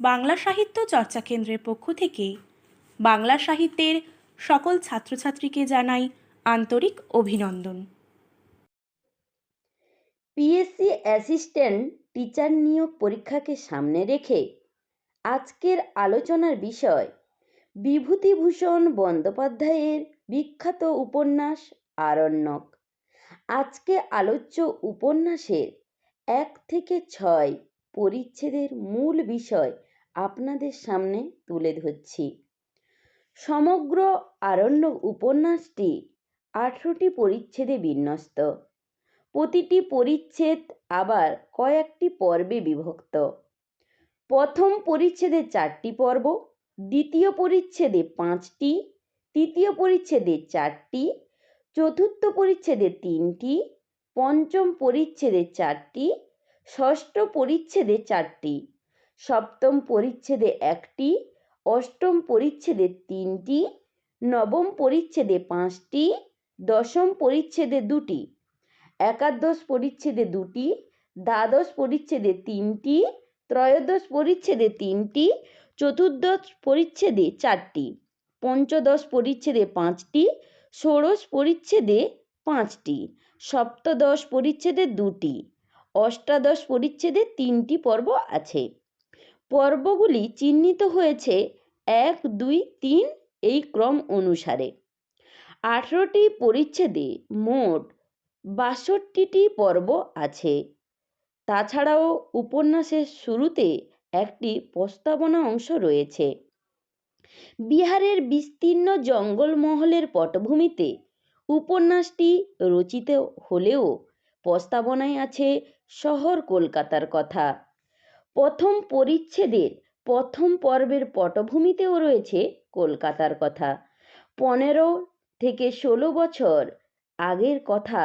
বাংলা সাহিত্য চর্চা কেন্দ্রের পক্ষ থেকে বাংলা সাহিত্যের সকল ছাত্রছাত্রীকে জানাই আন্তরিক অভিনন্দন। পিএসসি অ্যাসিস্ট্যান্ট টিচার নিয়োগ পরীক্ষাকে সামনে রেখে আজকের আলোচনার বিষয় বিভূতিভূষণ বন্দ্যোপাধ্যায়ের বিখ্যাত উপন্যাস আরণ্যক। আজকে আলোচ্য উপন্যাসের এক থেকে ছয় পরিচ্ছেদের মূল বিষয় আপনাদের সামনে তুলে ধরছি। সমগ্র আরণ্য উপন্যাসটি আঠেরোটি পরিচ্ছেদে বিন্যস্ত। প্রতিটি পরিচ্ছেদ আবার কয়েকটি পর্বে বিভক্ত। প্রথম পরিচ্ছেদে চারটি পর্ব, দ্বিতীয় পরিচ্ছেদে পাঁচটি, তৃতীয় পরিচ্ছেদে চারটি, চতুর্থ পরিচ্ছেদে তিনটি, পঞ্চম পরিচ্ছেদে চারটি, ষষ্ঠ পরিচ্ছেদে চারটি। সপ্তম পরিচ্ছেদে একটি, অষ্টম পরিচ্ছেদে তিনটি, নবম পরিচ্ছেদে পাঁচটি, দশম পরিচ্ছেদে দুটি, একাদশ পরিচ্ছেদে দুটি, দ্বাদশ পরিচ্ছেদে তিনটি, ত্রয়োদশ পরিচ্ছেদে তিনটি, চতুর্দশ পরিচ্ছেদে চারটি, পঞ্চদশ পরিচ্ছেদে পাঁচটি, ষোড়শ পরিচ্ছেদে পাঁচটি, সপ্তদশ পরিচ্ছেদে দুটি, অষ্টাদশ পরিচ্ছেদে তিনটি পর্ব আছে। পর্বগুলি চিহ্নিত হয়েছে এক, দুই, তিন এই ক্রম অনুসারে। আঠেরোটি পরিচ্ছেদে মোট বাষট্টিটি পর্ব আছে। তাছাড়াও উপন্যাসের শুরুতে একটি প্রস্তাবনা অংশ রয়েছে। বিহারের বিস্তীর্ণ জঙ্গলমহলের পটভূমিতে উপন্যাসটি রচিত হলেও প্রস্তাবনায় আছে শহর কলকাতার কথা। প্রথম পরিচ্ছেদের প্রথম পর্বের পটভূমিতেও রয়েছে কলকাতার কথা। পনেরো থেকে ষোলো বছর আগের কথা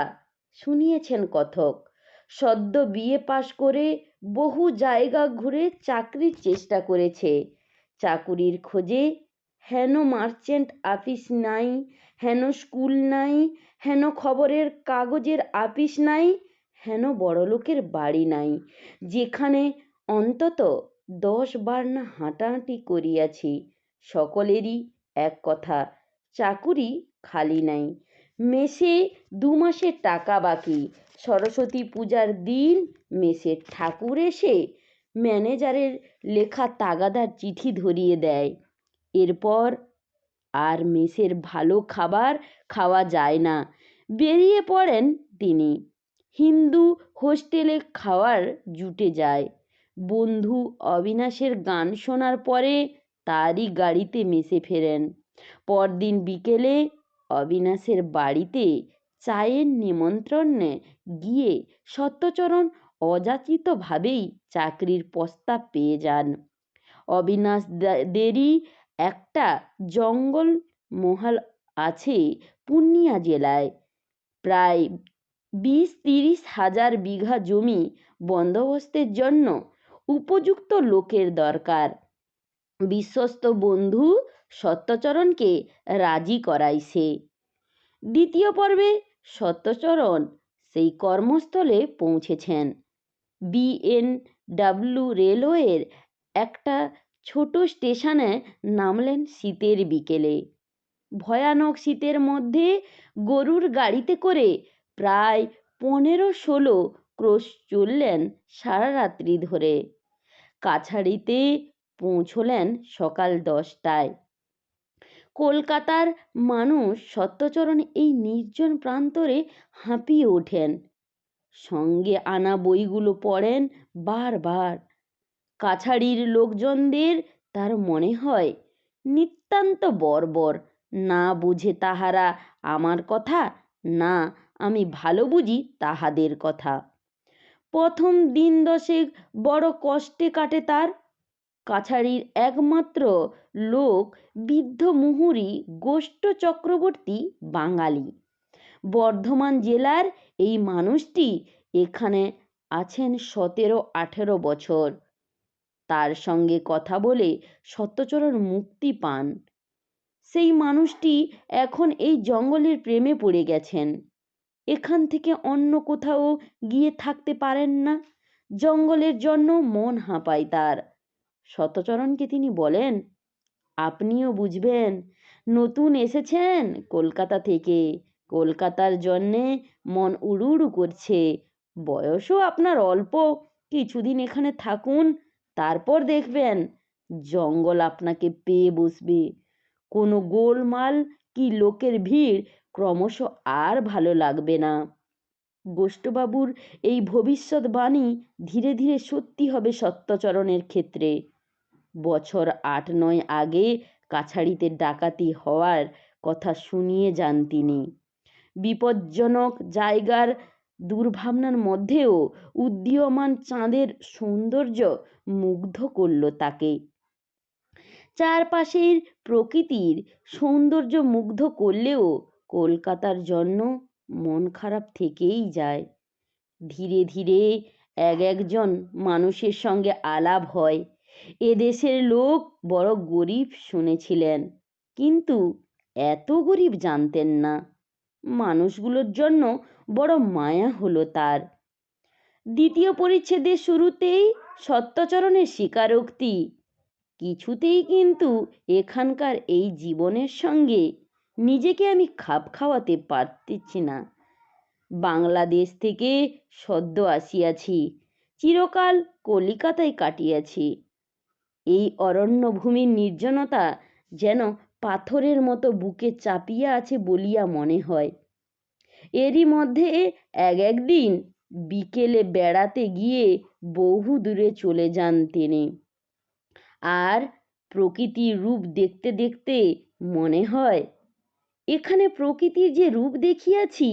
শুনিয়েছেন কথক। সদ্য বিএ পাশ করে বহু জায়গা ঘুরে চাকরির চেষ্টা করেছে। চাকুরির খোঁজে হেন মার্চেন্ট আপিস নাই, হেন স্কুল নাই, হেন খবরের কাগজের আপিস নাই, হেন বড়লোকের বাড়ি নাই। যেখানে অন্তত দশ বার না হাঁটাহাঁটি করিয়াছি, সকলেরই এক কথা, চাকুরি খালি নাই। মেসে দু মাসের টাকা বাকি, সরস্বতী পূজার দিন, মেসের ঠাকুর এসে ম্যানেজারের লেখা তাগাদার চিঠি ধরিয়ে দেয়। এরপর আর মেসের ভালো খাবার খাওয়া যায় না। বেরিয়ে পড়েন তিনি। হিন্দু হোস্টেলে খাওয়ার জুটে যায়। বন্ধু অবিনাশের গান শোনার পরে তারই গাড়িতে মেসে ফেরেন। পরদিন বিকেলে অবিনাশের বাড়িতে চায়ের নিমন্ত্রণে গিয়ে সত্যচরণ অযাচিতভাবেই চাকরির প্রস্তাব পেয়ে যান। অবিনাশ দেরই একটা জঙ্গল মহল আছে পূর্ণিয়া জেলায়। প্রায় বিশ তিরিশ হাজার বিঘা জমি বন্দোবস্তের জন্য উপযুক্ত লোকের দরকার। বিশ্বস্ত বন্ধু সত্যচরণকে রাজি করায় সে দ্বিতীয় পর্বে সত্যচরণ সেই কর্মস্থলে পৌঁছেছেন। বিএনডাব্লিউ রেলওয়ের একটা ছোট স্টেশনে নামলেন শীতের বিকেলে। ভয়ানক শীতের মধ্যে গরুর গাড়িতে করে প্রায় পনেরো ষোলো ক্রোশ চললেন সারা রাত্রি ধরে। কাছাড়িতে পৌঁছলেন সকাল দশটায়। কলকাতার মানুষ সত্যচরণ এই নির্জন প্রান্তরে হাঁপিয়ে ওঠেন। সঙ্গে আনা বইগুলো পড়েন বারবার। কাছাড়ির লোকজনদের তার মনে হয়, নিতান্ত বর্বর, না বুঝে তাহারা আমার কথা, না আমি ভালো বুঝি তাহাদের কথা। প্রথম দিন দশেক বড় কষ্টে কাটে তার। কাছারির একমাত্র লোক বৃদ্ধ মুহুরী গোষ্ঠ চক্রবর্তী বাঙালি। বর্ধমান জেলার এই মানুষটি এখানে আছেন সতেরো আঠেরো বছর। তার সঙ্গে কথা বলে সত্যচরণ মুক্তি পান। সেই মানুষটি এখন এই জঙ্গলের প্রেমে পড়ে গেছেন। এখান থেকে অন্য কোথাও গিয়ে থাকতে পারেন না। জঙ্গলের জন্য মন হাঁপায় তার। শতচরণকে তিনি বলেন, আপনিও বুঝবেন, নতুন এসেছেন কলকাতা থেকে। কলকাতার জন্যে মন উড়ু উড়ু করছে। বয়সও আপনার অল্প। কিছুদিন এখানে থাকুন, তারপর দেখবেন জঙ্গল আপনাকে পেয়ে বসবে। কোনো গোলমাল কি লোকের ভিড় ক্রমশ আর ভালো লাগবে না। গোষ্ঠবাবুর এই ভবিষ্যৎবাণী ধীরে ধীরে সত্যি হবে সত্যচরণের ক্ষেত্রে। বছর আট নয় আগে কাছারিতে ডাকাতি হওয়ার কথা শুনিয়ে যান তিনি। বিপজ্জনক জায়গার দুর্ভাবনার মধ্যেও উদীয়মান চাঁদের সৌন্দর্য মুগ্ধ করল তাকে। চারপাশের প্রকৃতির সৌন্দর্য মুগ্ধ করলেও কলকাতার জন্য মন খারাপ থেকেই যায়। ধীরে ধীরে এক একজন মানুষের সঙ্গে আলাপ হয়। এদেশের লোক বড় গরিব শুনেছিলেন, কিন্তু এত গরিব জানতেন না। মানুষগুলোর জন্য বড় মায়া হলো তার। দ্বিতীয় পরিচ্ছেদের শুরুতেই সত্যচরণের স্বীকারোক্তি। কিছুতেই কিন্তু এখানকার এই জীবনের সঙ্গে নিজেকে আমি খাপ খাওয়াতে পারতেছি না। বাংলাদেশ থেকে সদ্য আসিয়াছি, চিরকাল কলিকাতায় কাটিয়াছি। এই অরণ্যভূমির নির্জনতা যেন পাথরের মতো বুকে চাপিয়া আছে বলিয়া মনে হয়। এরই মধ্যে এক একদিন বিকেলে বেড়াতে গিয়ে বহু দূরে চলে যান তিনি। আর প্রকৃতির রূপ দেখতে দেখতে মনে হয় এখানে প্রকৃতির যে রূপ দেখিয়াছি,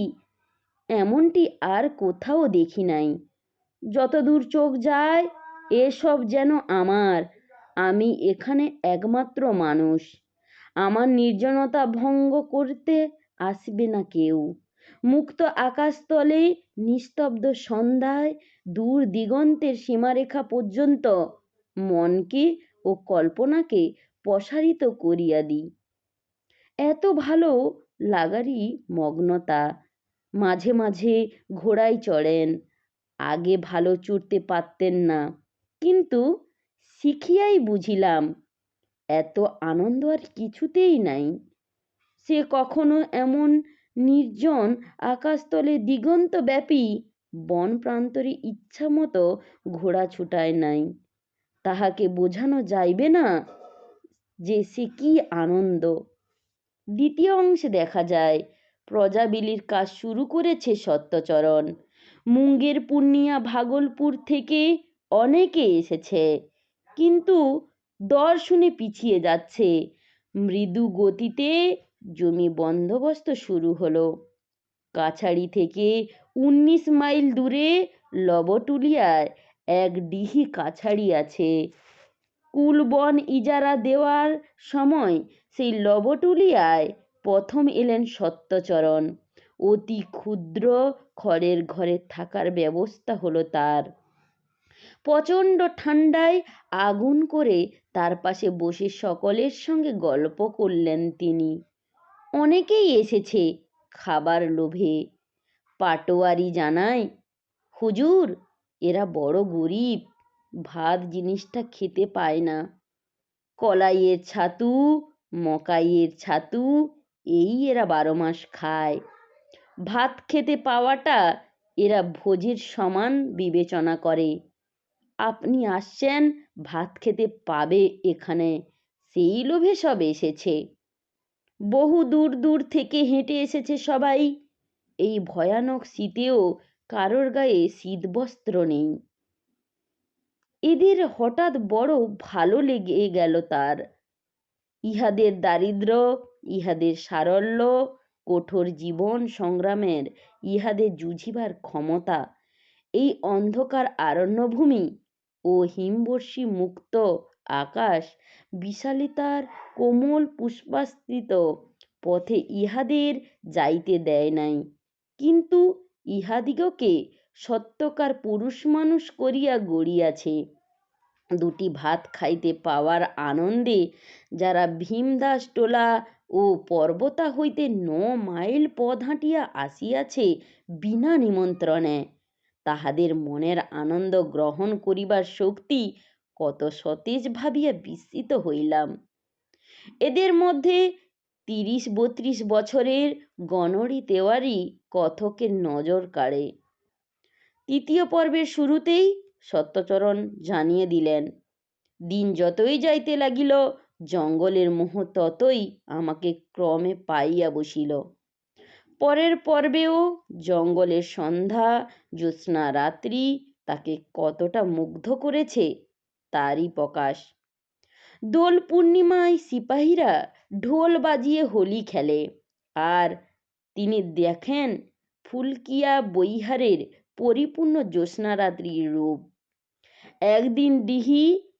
এমনটি আর কোথাও দেখি নাই। যতদূর চোখ যায়, এসব যেন আমার। আমি এখানে একমাত্র মানুষ। আমার নির্জনতা ভঙ্গ করতে আসবে না কেউ। মুক্ত আকাশতলে, নিস্তব্ধ সন্ধ্যায়, দূর দিগন্তের সীমারেখা পর্যন্ত মনকে ও কল্পনাকে প্রসারিত করিয়া দিই। এত ভালো লাগারই মগ্নতা। মাঝে মাঝে ঘোড়ায় চড়েন, আগে ভালো চড়তে পারতেন না। কিন্তু শিখিয়াই বুঝিলাম, এত আনন্দ আর কিছুতেই নাই। সে কখনো এমন নির্জন আকাশতলে দিগন্তব্যাপী বন প্রান্তরে ইচ্ছামতো ঘোড়া ছুটায় নাই। তাহাকে বোঝানো যাইবে না যে সে কি আনন্দ। দ্বিতীয় অংশে দেখা যায়, প্রজাবিলির কাজ শুরু করেছে সত্যচরণ। মুঙ্গের পূর্ণিয়া ভাগলপুর থেকে অনেকে এসেছে, কিন্তু দর শুনে পিছিয়ে যাচ্ছে। মৃদু গতিতে জমি বন্দোবস্ত শুরু হলো। কাছাড়ি থেকে উনিশ মাইল দূরে লবটুলিয়ায় এক ডিহি কাছাড়ি আছে। কুলবন ইজারা দেওয়ার সময় সেই লবটুলিয়ায় প্রথম এলেন সত্যচরণ। অতি ক্ষুদ্র খড়ের ঘরে থাকার ব্যবস্থা হলো তার। প্রচণ্ড ঠান্ডায় আগুন করে তার পাশে বসে সকলের সঙ্গে গল্প করলেন তিনি। অনেকেই এসেছে খাবার লোভে। পাটোয়ারি জানায়, হুজুর, এরা বড় গরিব। ভাত জিনিসটা খেতে পায় না। কলাইয়ের ছাতু, মকাইয়ের ছাতু, এই এরা বারো মাস খায়। ভাত খেতে পাওয়াটা এরা ভোজের সমান বিবেচনা করে। আপনি আসছেন, ভাত খেতে পাবে এখানে, সেই লোভে সব এসেছে। বহু দূর দূর থেকে হেঁটে এসেছে সবাই। এই ভয়ানক শীতেও কারোর গায়ে শীতবস্ত্র নেই। এদের হঠাৎ বড় ভালো লেগে গেল তার। ইহাদের দারিদ্র্য ইহাদের সারল্য, কঠোর জীবন সংগ্রামের ইহাদের জুঝিবার ক্ষমতা, এই অন্ধকার আরণ্যভূমি ও হিমবর্ষী মুক্ত আকাশ বিশালিতার কোমল পুষ্পাস্তৃত পথে ইহাদের যাইতে দেয় নাই। কিন্তু ইহাদিগকে সত্যকার পুরুষ মানুষ করিয়া গড়িয়াছে। দুটি ভাত খাইতে পাওয়ার আনন্দে যারা ভীমদাস টোলা ও পর্বতা হইতে ন মাইল পথ হাঁটিয়া আসিয়াছে বিনা নিমন্ত্রণে, তাহাদের মনের আনন্দ গ্রহণ করিবার শক্তি কত সতেজ ভাবিয়া বিস্মিত হইলাম। এদের মধ্যে তিরিশ বত্রিশ বছরের গণরি তেওয়ারি কথকের নজর কাড়ে। তৃতীয় পর্বের শুরুতেই সত্যচরণ জানিয়ে দিলেন। দিন যতই যাইতে লাগিল, জঙ্গলের মোহ ততই আমাকে ক্রমে পাইয়া বসিল। পরের পর্বেও জঙ্গলের সন্ধ্যা, জ্যোৎস্না রাত্রি তাকে কতটা মুগ্ধ করেছে, তারই প্রকাশ। দোল পূর্ণিমায় সিপাহীরা ঢোল বাজিয়ে হোলি খেলে আর তিনি দেখেন ফুলকিয়া বৈহারের পরিপূর্ণ জ্যোৎস্নারাত্রির রূপ। একদিন ডিহি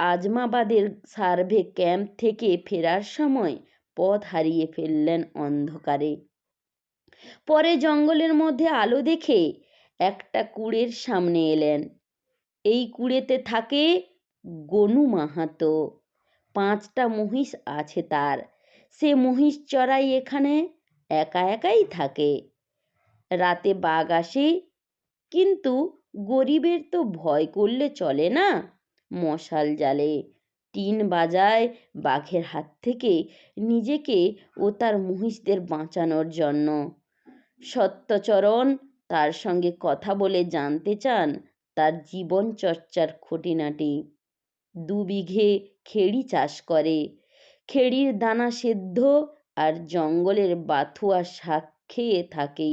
আজমাবাদের সার্ভে ক্যাম্প থেকে ফেরার সময় পথ হারিয়ে ফেললেন অন্ধকারে। পরে জঙ্গলের মধ্যে আলো দেখে একটা কুড়ের সামনে এলেন। এই কুড়েতে থাকে গনু মাহাতো। পাঁচটা মহিষ আছে তার। সে মহিষ চড়াই এখানে একা একাই থাকে। রাতে বাঘ আসে, কিন্তু গরিবের তো ভয় করলে চলে না? মশাল জ্বালে টিন বাজায়, বাঘের হাত থেকে নিজেকে ও তার মহিষদের বাঁচানোর জন্য। সত্যচরণ তার সঙ্গে কথা বলে জানতে চান তার জীবন চর্চার খুঁটিনাটি। দু বিঘে খেড়ি চাষ করে। খেড়ির দানা সেদ্ধ আর জঙ্গলের বাথুয়া শাক খেয়ে থাকে।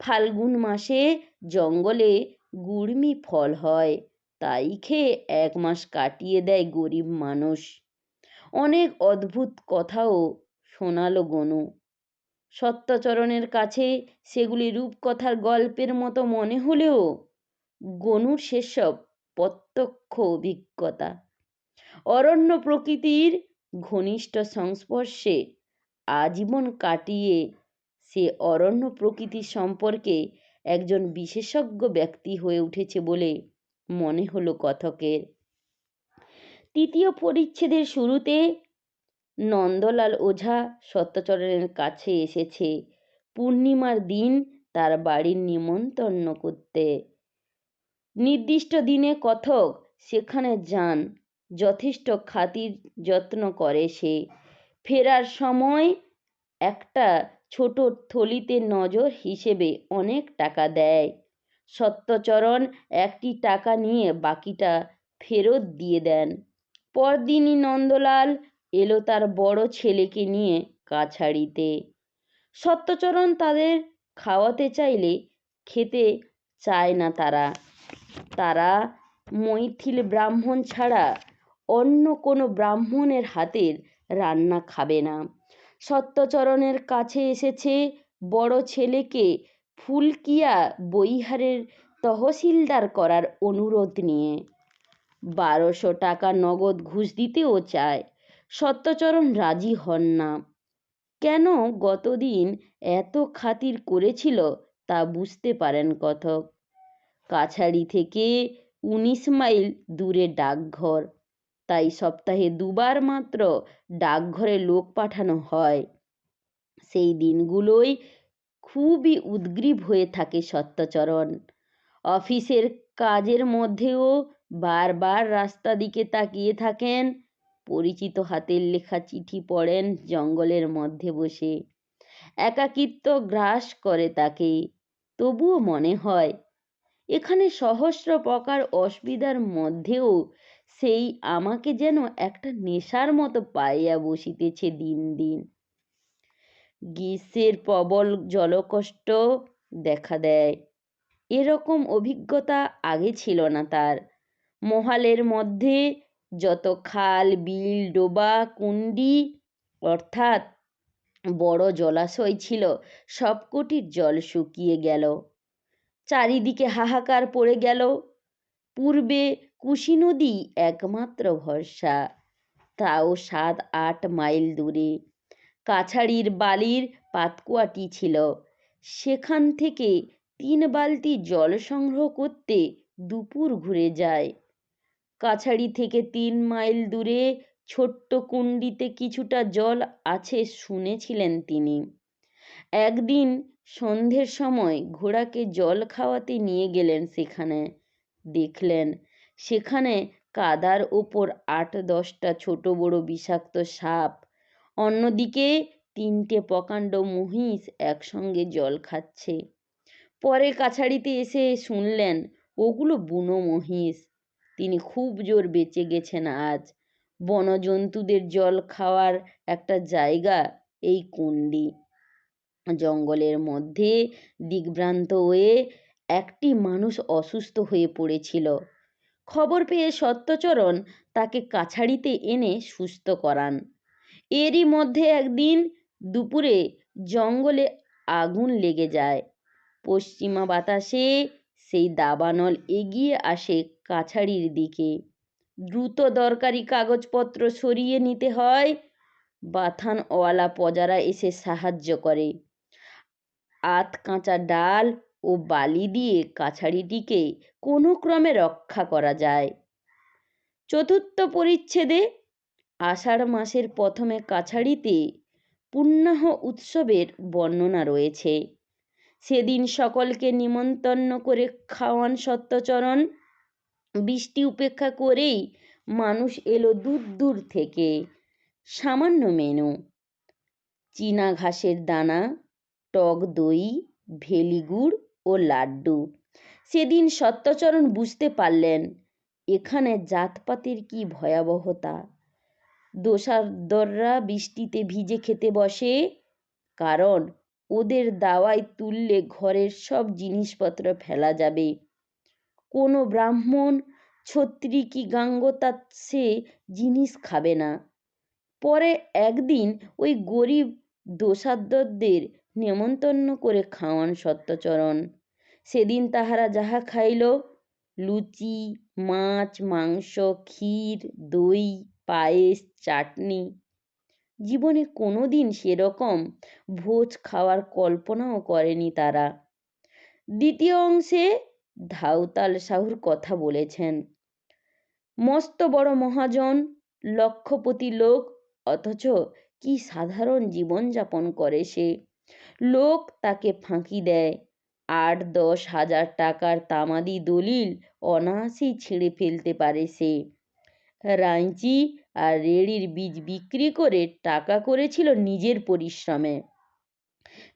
ফাল্গুন মাসে জঙ্গলে গুড়মি ফল হয়, তাই খেয়ে এক মাস কাটিয়ে দেয় গরিব মানুষ। অনেক অদ্ভুত কথাও শোনালো গনু। সত্যচরণের কাছে সেগুলি রূপকথার গল্পের মতো মনে হলেও গনুর সেসব প্রত্যক্ষ অভিজ্ঞতা। অরণ্য প্রকৃতির ঘনিষ্ঠ সংস্পর্শে আজীবন কাটিয়ে সে অরণ্য প্রকৃতি সম্পর্কে একজন বিশেষজ্ঞ ব্যক্তি হয়ে উঠেছে বলে মনে হলো কথকের। তৃতীয় পরিচ্ছেদের শুরুতে নন্দলাল ওঝা সত্যচরণের কাছে এসেছে। পূর্ণিমার দিন তার বাড়ির নিমন্ত্রণ করতে। নির্দিষ্ট দিনে কথক সেখানে যান। যথেষ্ট খাতির যত্ন করে সে। ফেরার সময় একটা ছোট থলিতে নজর হিসেবে অনেক টাকা দেয়। সত্যচরণ একটি টাকা নিয়ে বাকিটা ফেরত দিয়ে দেন। পরদিনই নন্দলাল এলো তার বড় ছেলেকে নিয়ে কাছাড়িতে। সত্যচরণ তাদের খাওয়াতে চাইলে খেতে চায় না তারা। তারা মৈথিল ব্রাহ্মণ ছাড়া অন্য কোনো ব্রাহ্মণের হাতের রান্না খাবে না। সত্যচরণের কাছে এসেছে, বড় ছেলেকে ফুলকিয়া বৈহারের তহসিলদার করার অনুরোধ নিয়ে। বারোশো টাকা নগদ ঘুষ দিতেও চায়, সত্যচরণ রাজি হন না। কেন গতদিন এত খাতির করেছিল তা বুঝতে পারেন কথক। কাছারি থেকে উনিশ মাইল দূরে ডাকঘর। তাই সপ্তাহে দুবার মাত্র ডাকঘরে লোক পাঠানো হয়। সেই দিনগুলোই খুবই উদ্গ্রীব হয়ে থাকে সত্যচরণ। অফিসের কাজের মধ্যেও বারবার রাস্তা দিকে তাকিয়ে থাকেন, পরিচিত হাতের লেখা চিঠি পড়েন জঙ্গলের মধ্যে বসে। একাকিত্ব গ্রাস করে তাকে, তবুও মনে হয়, এখানে সহস্র প্রকার অসুবিধার মধ্যেও সেই আমাকে যেন একটা নেশার মতো পাইয়া বসিতেছে দিন দিন। গ্রীষ্মের প্রবল জলকষ্ট দেখা দেয়। এরকম অভিজ্ঞতা আগে ছিল না তার। মহালের মধ্যে যত খাল, বিল, ডোবা, কুণ্ডি, অর্থাৎ বড় জলাশয় ছিল, সবকটির জল শুকিয়ে গেল। চারিদিকে হাহাকার পড়ে গেল। পূর্বে কুশি নদী একমাত্র ভরসা। তাও সাত আট মাইল দূরে। কাছাড়ির বালির পাতকুয়াটি ছিল। সেখান থেকে তিন বালতি জল সংগ্রহ করতে দুপুর ঘুরে যায়। কাছাড়ি থেকে তিন মাইল দূরে ছোট্ট কুণ্ডিতে কিছুটা জল আছে শুনেছিলেন তিনি। একদিন সন্ধ্যের সময় ঘোড়াকে জল খাওয়াতে নিয়ে গেলেন সেখানে। দেখলেন সেখানে কাদার ওপর আট দশটা ছোট বড় বিষাক্ত সাপ, অন্যদিকে তিনটে প্রকাণ্ড মহিষ একসঙ্গে জল খাচ্ছে। পরে কাছারিতে এসে শুনলেন, ওগুলো বুনো মহিষ। তিনি খুব জোর বেঁচে গেছেন আজ। বনজন্তুদের জল খাওয়ার একটা জায়গা এই কুণ্ডি। জঙ্গলের মধ্যে দিগ্ভ্রান্ত হয়ে একটি মানুষ অসুস্থ হয়ে পড়েছিল। খবর পেয়ে সত্যচরণ তাকে কাছারিতে এনে সুস্থ করান। এরই মধ্যে একদিন দুপুরে জঙ্গলে আগুন লেগে যায়। পশ্চিমা বাতাসে সেই দাবানল এগিয়ে আসে কাছাড়ির দিকে। দ্রুত দরকারি কাগজপত্র সরিয়ে নিতে হয়। বাথানওয়ালা প্রজারা এসে সাহায্য করে। আত কাঁচা ডাল ও বালি দিয়ে কাছারিটিকে কোনো ক্রমে রক্ষা করা যায়। চতুর্থ পরিচ্ছেদে আষাঢ় মাসের প্রথমে কাছারিতে পুণ্যাহ উৎসবের বর্ণনা রয়েছে। সেদিন সকলকে নিমন্তন্ন করে খাওয়ান সত্যচরণ, বৃষ্টি উপেক্ষা করেই মানুষ এলো দূর দূর থেকে। সামান্য মেনু, চীনা ঘাসের দানা, টক দই, ভেলিগুড় ও লাড্ডু। সেদিন সত্যচরণ বুঝতে পারলেন, এখানে জাতপাতের কি ভয়াবহতা। দোসারদররা বৃষ্টিতে ভিজে খেতে বসে, কারণ ওদের দাওয়ায় তুললে ঘরের সব জিনিসপত্র ফেলা যাবে। কোনো ব্রাহ্মণ ছত্রী কি গাঙ্গতা সে জিনিস খাবে না। পরে একদিন ওই গরিব দোসাদ্দরদের নেমন্তন্ন করে খাওয়ান সত্যচরণ। সেদিন তাহারা যাহা খাইল, লুচি, মাছ, মাংস, ক্ষীর, দই, পায়েস, চাটনি। জীবনে কোনো দিন সেরকম ভোজ খাওয়ার কল্পনাও করেনি তারা। দ্বিতীয় অংশে ধাউতাল সাহুর কথা বলেছেন, মস্ত বড় মহাজন, লক্ষপতি লোক, অথচ কি সাধারণ জীবনযাপন করে সে। লোক তাকে ফাঁকি দেয় আট দশ হাজার টাকার তামাদি দলিল অনায়াসেই ছিঁড়ে ফেলতে পারে সে। রাঁচি আর রেড়ির বীজ বিক্রি করে টাকা করেছিল নিজের পরিশ্রমে।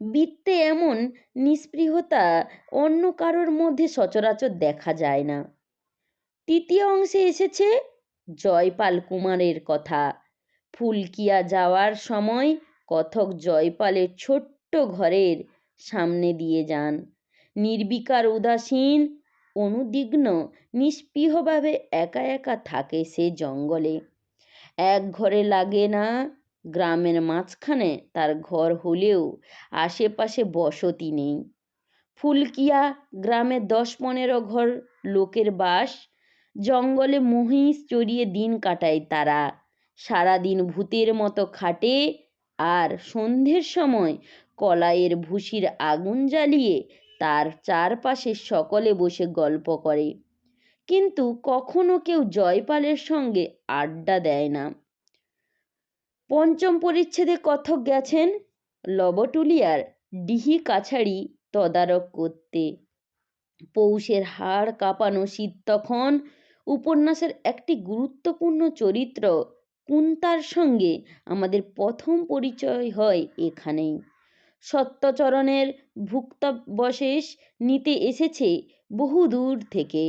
বৃত্তে এমন নিস্পৃহতা অন্য কারোর মধ্যে সচরাচর দেখা যায় না। তৃতীয় অংশে এসেছে জয়পাল কুমারের কথা। ফুলকিয়া যাওয়ার সময় কথক জয়পালের ছোট্ট ঘরের সামনে দিয়ে যান। নির্বিকার উদাসীন অনুদ্বিগ্ন নিস্পৃহভাবে একা একা থাকে সে জঙ্গলে। এক ঘরে লাগে না গ্রামের মাঝখানে, তার ঘর হলেও আশেপাশে বসতি নেই। ফুলকিয়া গ্রামে দশ পনেরো ঘর লোকের বাস। জঙ্গলে মহিষ চড়িয়ে দিন কাটায় তারা। সারাদিন ভূতের মতো খাটে আর সন্ধ্যের সময় কলাইয়ের ভুসির আগুন জ্বালিয়ে তার চারপাশে সকলে বসে গল্প করে। কিন্তু কখনো কেউ জয়পালের সঙ্গে আড্ডা দেয় না। পঞ্চম পরিচ্ছেদে কথক গেছেন লবটুলিয়ার ডিহি কাছাড়ি তদারক করতে। পৌষের হাড় কাঁপানো শীত তখন উপন্যাসের একটি গুরুত্বপূর্ণ চরিত্র কুন্তার সঙ্গে আমাদের প্রথম পরিচয় হয় এখানেই। সত্যচরণের ভুক্তাবশেষ নিতে এসেছে বহু দূর থেকে।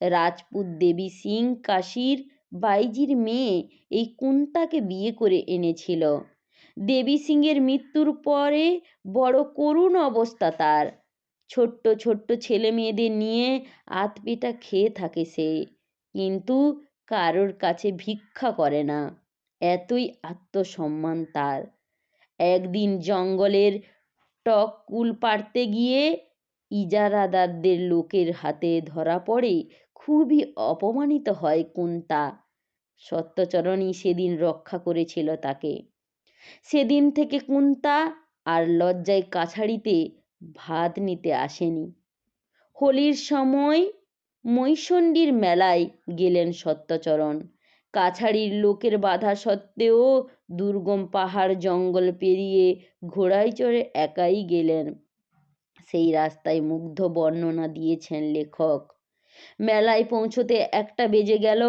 রাজপুত দেবী সিং কাশীর বাইজির মেয়ে এই কুন্তাকে বিয়ে করে এনেছিল। দেবী সিংয়ের মৃত্যুর পরে বড় করুণ অবস্থা তার। ছোট্ট ছোট্ট ছেলে মেয়েদের নিয়ে আতপেটা খেয়ে থাকে সে, কিন্তু কারোর কাছে ভিক্ষা করে না। এতই আত্মসম্মান তার। একদিন জঙ্গলের টক কুল পাড়তে গিয়ে ইজারাদারদের লোকের হাতে ধরা পড়ে খুবই অপমানিত হয় কুন্তা। সত্যচরণই সেদিন রক্ষা করেছিল তাকে। সেদিন থেকে কুন্তা আর লজ্জায় কাছাড়িতে ভাত নিতে আসেনি। হোলির সময় মৈশন্ডির মেলায় গেলেন সত্যচরণ। কাছাড়ির লোকের বাধা সত্ত্বেও দুর্গম পাহাড় জঙ্গল পেরিয়ে ঘোড়ায় চড়ে একাই গেলেন। সেই রাস্তায় মুগ্ধ বর্ণনা দিয়েছেন লেখক। মেলায় পৌঁছতে একটা বেজে গেল।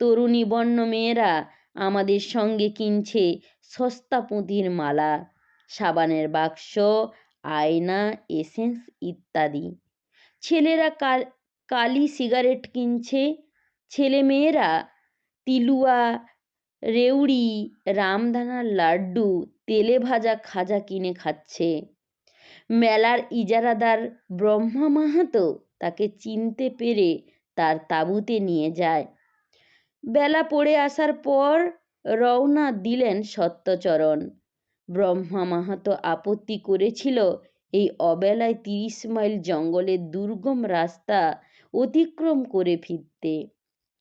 তরুণী বন্য মেয়েরা আমাদের সঙ্গে কিনছে সস্তা পুঁতির মালা, সাবানের বাক্স, আয়না, এসেন্স ইত্যাদি। ছেলেরা কালি সিগারেট কিনছে। ছেলে মেয়েরা তিলুয়া রেউড়ি, রামদানার লাড্ডু, তেলে ভাজা খাজা কিনে খাচ্ছে। মেলার ইজারাদার ব্রহ্মা মাহাতো তাকে চিনতে পেরে তার তাঁবুতে নিয়ে যায়। বেলা পড়ে আসার পর রওনা দিলেন সত্যচরণ। ব্রহ্মা মাহাতো আপত্তি করেছিল এই অবেলায় তিরিশ মাইল জঙ্গলের দুর্গম রাস্তা অতিক্রম করে ফিরতে।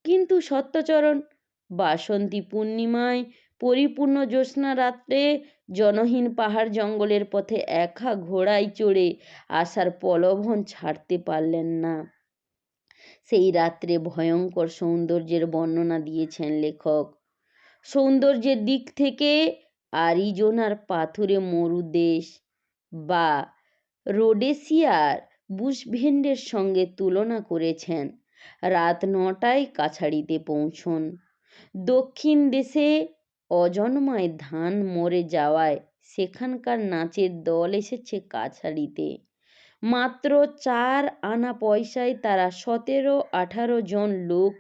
কিন্তু সত্যচরণ বাসন্তী পূর্ণিমায় পরিপূর্ণ জ্যোৎস্না রাত্রে জনহীন পাহাড় জঙ্গলের পথে একা ঘোড়ায় চড়ে আসার প্রলোভন ছাড়তে পারলেন না। সেই রাত্রে ভয়ঙ্কর সৌন্দর্যের বর্ণনা দিয়েছেন লেখক। সৌন্দর্যের দিক থেকে আরিজোনার পাথুরে মরুদেশ বা রোডেসিয়ার বুশভেন্ডের সঙ্গে তুলনা করেছেন। রাত নটায় কাছাড়িতে পৌঁছন। দক্ষিণ দেশে অজন্মায় ধান মরে যাওয়ায় সেখানকার নাচের দল এসেছে কাছাড়িতে। মাত্র চার আনা পয়সায় তারা সতেরো, আঠারো জন লোক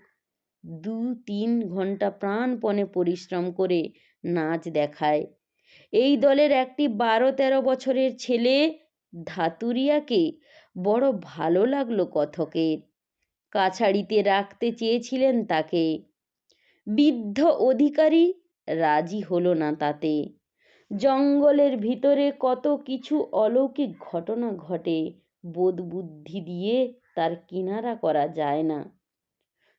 দু তিন ঘণ্টা প্রাণপণে পরিশ্রম করে নাচ দেখায়। এই দলের একটি বারো তেরো বছরের ছেলে ধাতুরিয়াকে বড় ভালো লাগল কথকের। কাছাড়িতে রাখতে চেয়েছিলেন তাকে। বৃদ্ধ অধিকারী রাজি হলো না তাতে। জঙ্গলের ভিতরে কত কিছু অলৌকিক ঘটনা ঘটে বোধ বুদ্ধি দিয়ে তার কিনারা করা যায় না।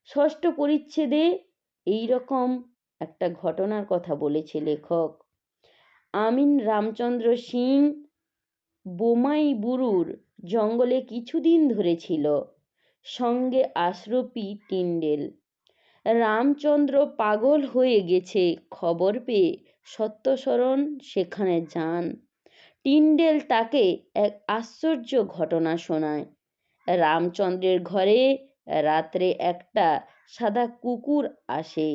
ষষ্ঠ পরিচ্ছেদে এই রকম একটা ঘটনার কথা বলেছে লেখক। আমিন রামচন্দ্র সিং বোমাই বুরুর জঙ্গলে কিছুদিন ধরে ছিল। সঙ্গে আশরফি টিন্ডেল। রামচন্দ্র পাগল হয়ে গেছে। খবর পেয়ে সত্যশরণ সেখানে যান। টিন্ডেল তাকে এক আশ্চর্য ঘটনা শোনায়। রামচন্দ্রের ঘরে রাত্রে একটা সাদা কুকুর আসে।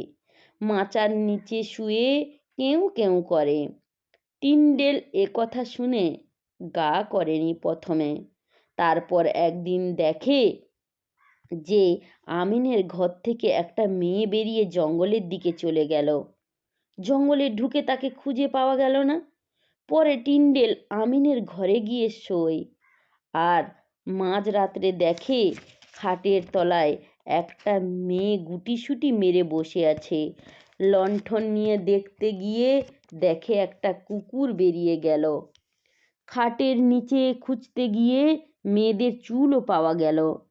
মাচার নিচে শুয়ে কেউ কেউ করে। টিন্ডেল এ কথা শুনে গা করেনি প্রথমে। তারপর একদিন দেখে যে আমিনের ঘর থেকে একটা মেয়ে বেরিয়ে জঙ্গলের দিকে চলে গেল। জঙ্গলে ঢুকে তাকে খুঁজে পাওয়া গেল না। পরে টিন্ডেল আমিনের ঘরে গিয়ে শোয় আর মাঝরাত্রে দেখে খাটের তলায় একটা মেয়ে গুটিসুটি মেরে বসে আছে। লণ্ঠন নিয়ে দেখতে গিয়ে দেখে একটা কুকুর বেরিয়ে গেল। খাটের নিচে খুঁজতে গিয়ে মেয়েদের চুলও পাওয়া গেল।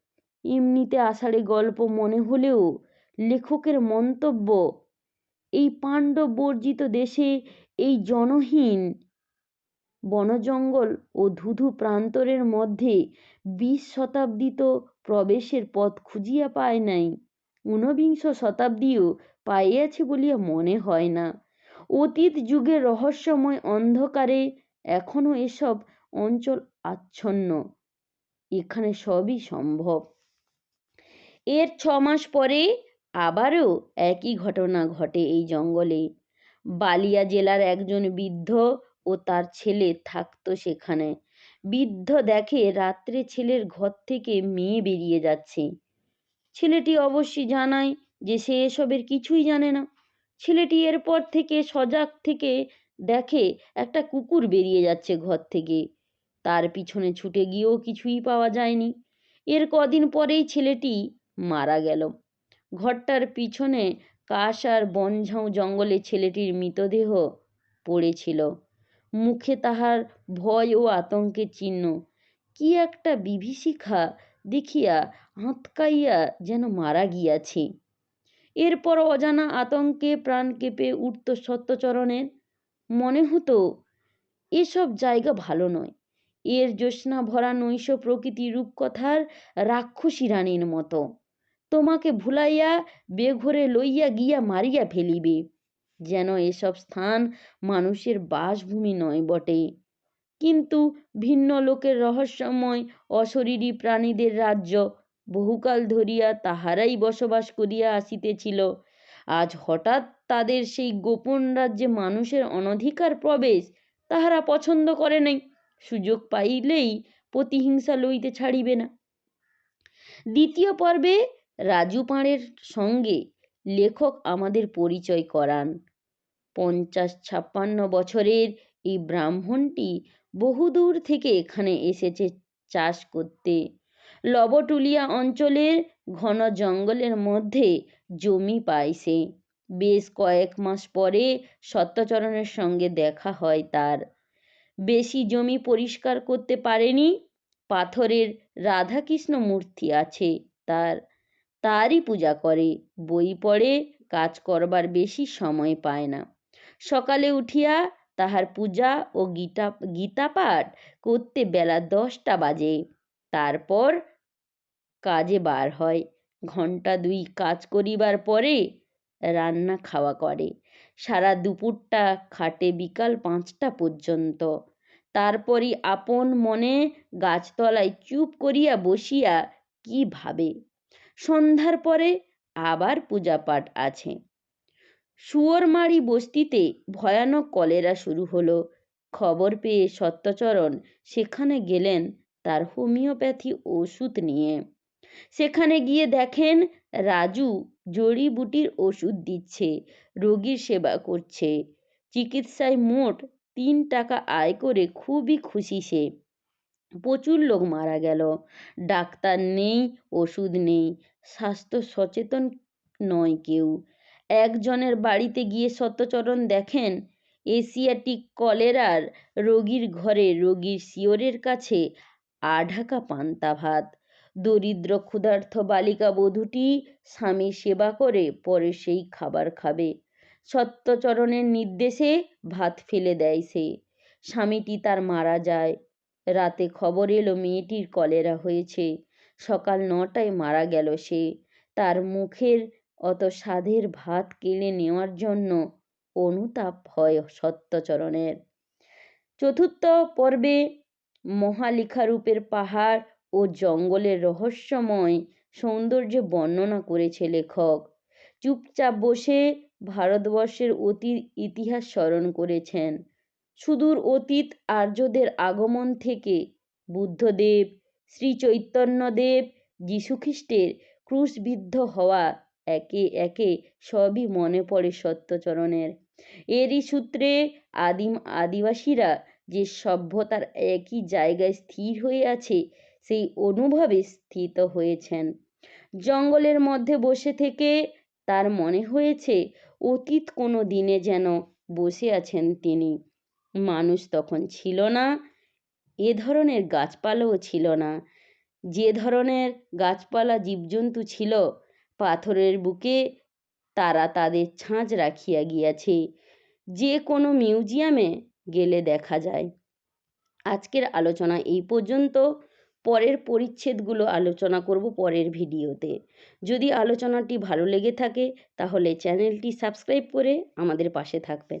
এমনিতে আষাঢ়ে গল্প মনে হলেও লেখকের মন্তব্য, এই পাণ্ডব বর্জিত দেশে এই জনহীন বনজঙ্গল ও ধুধু প্রান্তরের মধ্যে বিশ শতাব্দী তো প্রবেশের পথ খুঁজিয়া পায় নাই। ঊনবিংশ শতাব্দীও পাইয়াছে বলিয়া মনে হয় না। অতীত যুগের রহস্যময় অন্ধকারে এখনও এসব অঞ্চল আচ্ছন্ন। এখানে সবই সম্ভব। এর ছ মাস পরে আবারও একই ঘটনা ঘটে এই জঙ্গলে। বালিয়া জেলার একজন বৃদ্ধ ও তার ছেলে থাকতো সেখানে। বৃদ্ধ দেখে রাত্রে ছেলের ঘর থেকে মেয়ে বেরিয়ে যাচ্ছে। ছেলেটি অবশ্যই জানায় যে সে এসবের কিছুই জানে না। ছেলেটি এরপর থেকে সজাগ থেকে দেখে একটা কুকুর বেরিয়ে যাচ্ছে ঘর থেকে। তার পিছনে ছুটে গিয়েও কিছুই পাওয়া যায়নি। এর কদিন পরেই ছেলেটি মারা গেল। ঘরটার পিছনে কাশ আর বনঝাউ জঙ্গলে ছেলেটির মৃতদেহ পড়েছিল। মুখে তাহার ভয় ও আতঙ্কের চিহ্ন। কি একটা বিভীষিকা দেখিয়া আঁতকাইয়া যেন মারা গিয়াছে। এরপর অজানা আতঙ্কে প্রাণ কেঁপে উঠত সত্যচরণের। মনে হতো, এসব জায়গা ভালো নয়। এর জ্যোৎস্না ভরা নৈশ প্রকৃতি রূপকথার রাক্ষসী রানীর মতো। তোমাকে ভুলাইয়া বেঘরে লইয়া গিয়া মারিয়া ফেলিবে। যেন এসব স্থান মানুষের বাসভূমি নয় বটে। কিন্তু ভিন্ন লোকের রহস্যময় অশরীরী প্রাণীদের রাজ্য বহুকাল ধরিয়া তাহারাই বসবাস করিয়া আসিতেছিল। আজ হঠাৎ তাদের সেই গোপন রাজ্যে মানুষের অনধিকার প্রবেশ তাহারা পছন্দ করে নাই। সুযোগ পাইলেই প্রতিহিংসা লইতে ছাড়িবে না। দ্বিতীয় পর্বে রাজু পাঁড়ের সঙ্গে লেখক আমাদের পরিচয় করান। পঞ্চাশ ছাপ্পান্ন বছরের এই ব্রাহ্মণটি বহুদূর থেকে এখানে এসেছে চাষ করতে। লবটুলিয়া অঞ্চলের ঘন জঙ্গলের মধ্যে জমি সে। বেশ কয়েক মাস পরে সত্যচরণের সঙ্গে দেখা হয় তার। বেশি জমি পরিষ্কার করতে পারেনি, পাথরের রাধাকৃষ্ণ মূর্তি আছে তার। তারই পূজা করে। বই পড়ে, কাজ করবার বেশি সময় পায় না। সকালে উঠিয়া তাহার পূজা ও গীতা গীতা পাঠ করতে বেলা দশটা বাজে। তারপর কাজে বার হয়। ঘণ্টা দুই কাজ করিবার পরে রান্না খাওয়া করে। সারা দুপুরটা খাটে বিকাল পাঁচটা পর্যন্ত। তারপরই আপন মনে গাছতলায় চুপ করিয়া বসিয়া কি ভাবে সন্ধ্যার পরে আবার পূজা পাঠ আছে শুয়োরমারি বস্তিতে ভয়ানক কলেরা শুরু হলো। খবর পেয়ে সত্যচরণ সেখানে গেলেন তার হোমিওপ্যাথি ওষুধ নিয়ে। সেখানে গিয়ে দেখেন রাজু জড়িবুটির ওষুধ দিচ্ছে, রোগীর সেবা করছে। চিকিৎসায় মোট তিন টাকা আয় করে খুবই খুশি সে। প্রচুর লোক মারা গেল। ডাক্তার নেই, ওষুধ নেই, স্বাস্থ্য সচেতন নয় কেউ। একজনের বাড়িতে গিয়ে সত্যচরণ দেখেন এশিয়াটিক কলেরার রোগীর ঘরে রোগীর শিয়রের কাছে আঢাকা পান্তা ভাত। দরিদ্র ক্ষুধার্থ বালিকা বধূটি স্বামীর সেবা করে, পরে সেই খাবার খাবে। সত্যচরণের নির্দেশে ভাত ফেলে দেয় সে। স্বামীটি তার মারা যায়। রাতে খবর এলো মেয়েটির কলেরা হয়েছে। সকাল নটায় মারা গেল সে। তার মুখের অত স্বাদের ভাত কেড়ে নেওয়ার জন্য অনুতাপ হয় সত্যচরণের। চতুর্থ পর্বে মহালিখারূপের পাহাড় ও জঙ্গলের রহস্যময় সৌন্দর্য বর্ণনা করেছে লেখক। চুপচাপ বসে ভারতবর্ষের অতীত ইতিহাস স্মরণ করেছেন। সুদূর অতীত আর্যদের আগমন থেকে বুদ্ধদেব শ্রী চৈতন্যদেব যীশুখ্রিস্টের ক্রুশবিদ্ধ হওয়া একে একে সবই মনে পড়ে সত্যচরণের। এরই সূত্রে আদিম আদিবাসীরা যে সভ্যতার একই জায়গায় স্থির হয়ে আছে, সেই অনুভবে স্থিত হয়েছেন। জঙ্গলের মধ্যে বসে থেকে তার মনে হয়েছে, অতীত কোনো দিনে যেন বসে আছেন তিনি। মানুষ তখন ছিল না, এ ধরনের গাছপালাও ছিল না। যে ধরনের গাছপালা জীবজন্তু ছিল, পাথরের বুকে তারা তাদের ছাঁচ রাখিয়া গিয়াছে। যে কোনো মিউজিয়ামে গেলে দেখা যায়। আজকের আলোচনা এই পর্যন্ত। পরের পরিচ্ছেদগুলো আলোচনা করব পরের ভিডিওতে। যদি আলোচনাটি ভালো লেগে থাকে, তাহলে চ্যানেলটি সাবস্ক্রাইব করে আমাদের পাশে থাকবেন।